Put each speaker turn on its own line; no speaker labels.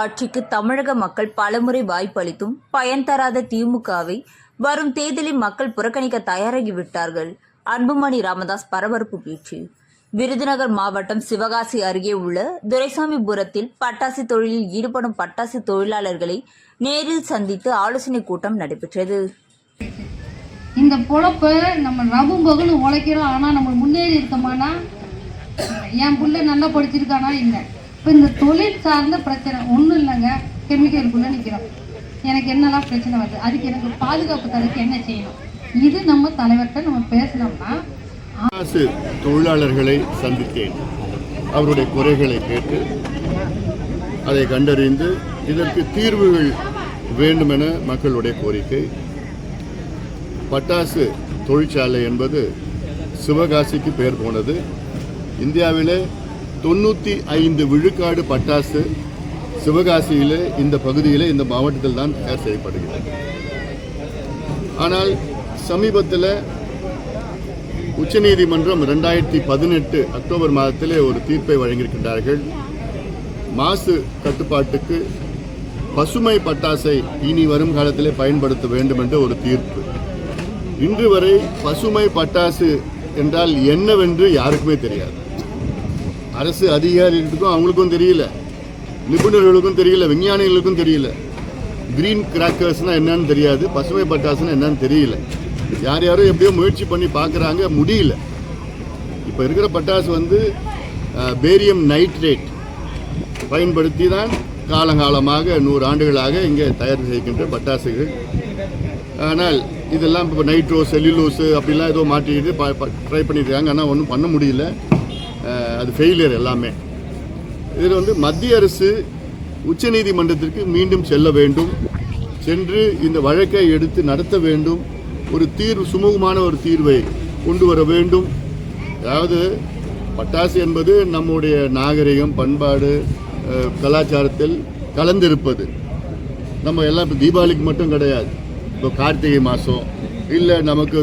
ஆட்சிக்கு தமிழக மக்கள் பலமுறை வாய்ப்பளித்தும் பயன் தராத திமுகவை வரும் தேர்தலில் மக்கள் புறக்கணிக்க தயாராகிவிட்டார்கள். அன்புமணி ராமதாஸ் பரபரப்பு பேச்சு. விருதுநகர் மாவட்டம் சிவகாசி அருகே உள்ள துரைசாமிபுரத்தில் பட்டாசு தொழிலில் ஈடுபடும் பட்டாசு தொழிலாளர்களை நேரில் சந்தித்து ஆலோசனை கூட்டம் நடைபெற்றது.
இந்த பொழப்ப நம்ம ரவும் பகலும் உழைக்கிறோம் ஆனால் நம்ம முன்னேறி இருக்கோமானா? என் புள்ள நல்லா படிச்சிருக்கானா? இல்லை. இப்போ இந்த தொழில் சார்ந்த பிரச்சனை ஒன்றும் இல்லைங்க. கெமிக்கலுக்குள்ளே நிற்கிறோம் எனக்கு என்னெல்லாம் பிரச்சனை வருது? அதுக்கு எனக்கு பாதுகாப்பு தரக்கு என்ன செய்யணும்? இது நம்ம தலைவர்கிட்ட நம்ம பேசினோம்னா
அரசு தொழிலாளர்களை சந்தித்தேன். அவருடைய குறைகளை கேட்டு அதை கண்டறிந்து இதற்கு தீர்வுகள் வேண்டுமென மக்களுடைய கோரிக்கை. பட்டாசு தொழிற்சாலை என்பது சிவகாசிக்கு பெயர் போனது. இந்தியாவிலே தொண்ணூற்றி ஐந்து விழுக்காடு பட்டாசு சிவகாசியில் இந்த பகுதியில் இந்த மாவட்டத்தில் தான் தயார் செய்யப்படுகிறது. ஆனால் சமீபத்தில் உச்சநீதிமன்றம் ரெண்டாயிரத்தி பதினெட்டு அக்டோபர் மாதத்திலே ஒரு தீர்ப்பை வழங்கியிருக்கின்றார்கள். மாசு கட்டுப்பாட்டுக்கு பசுமை பட்டாசை இனி வரும் காலத்திலே பயன்படுத்த வேண்டும் என்ற ஒரு தீர்ப்பு. இன்று வரை பசுமை பட்டாசு என்றால் என்னவென்று யாருக்குமே தெரியாது. அரசு அதிகாரிகளுக்கும் அவங்களுக்கும் தெரியல. நிபுணர்களுக்கும் தெரியல விஞ்ஞானிகளுக்கும் தெரியல. கிரீன் கிராக்கர்ஸ்னால் என்னன்னு தெரியாது பசுமை பட்டாசுனா என்னன்னு தெரியல. யார் யாரோ எப்படியோ முயற்சி பண்ணி பார்க்குறாங்க முடியல. இப்போ இருக்கிற பட்டாசு வந்து பேரியம் நைட்ரேட் பயன்படுத்தி தான் காலங்காலமாக நூறு ஆண்டுகளாக இங்கே தயார் செய்கின்ற பட்டாசுகள். ஆனால் இதெல்லாம் இப்போ நைட்ரோ செல்லுலோஸு அப்படிலாம் ஏதோ மாட்டிக்கிட்டு ட்ரை பண்ணியிருக்காங்க ஆனால் ஒன்றும் பண்ண முடியல. அது ஃபெயிலியர் எல்லாமே. இதில் வந்து மத்திய அரசு உச்சநீதிமன்றத்திற்கு மீண்டும் செல்ல வேண்டும். சென்று இந்த வழக்கை எடுத்து நடத்த வேண்டும். ஒரு தீர்வு சுமூகமான ஒரு தீர்வை கொண்டு வர வேண்டும். அதாவது பட்டாசு என்பது நம்முடைய நாகரிகம் பண்பாடு கலாச்சாரத்தில் கலந்திருப்பது. நம்ம எல்லாம் இப்போ தீபாவளிக்கு மட்டும் கிடையாது. இப்போ கார்த்திகை மாதம் இல்லை நமக்கு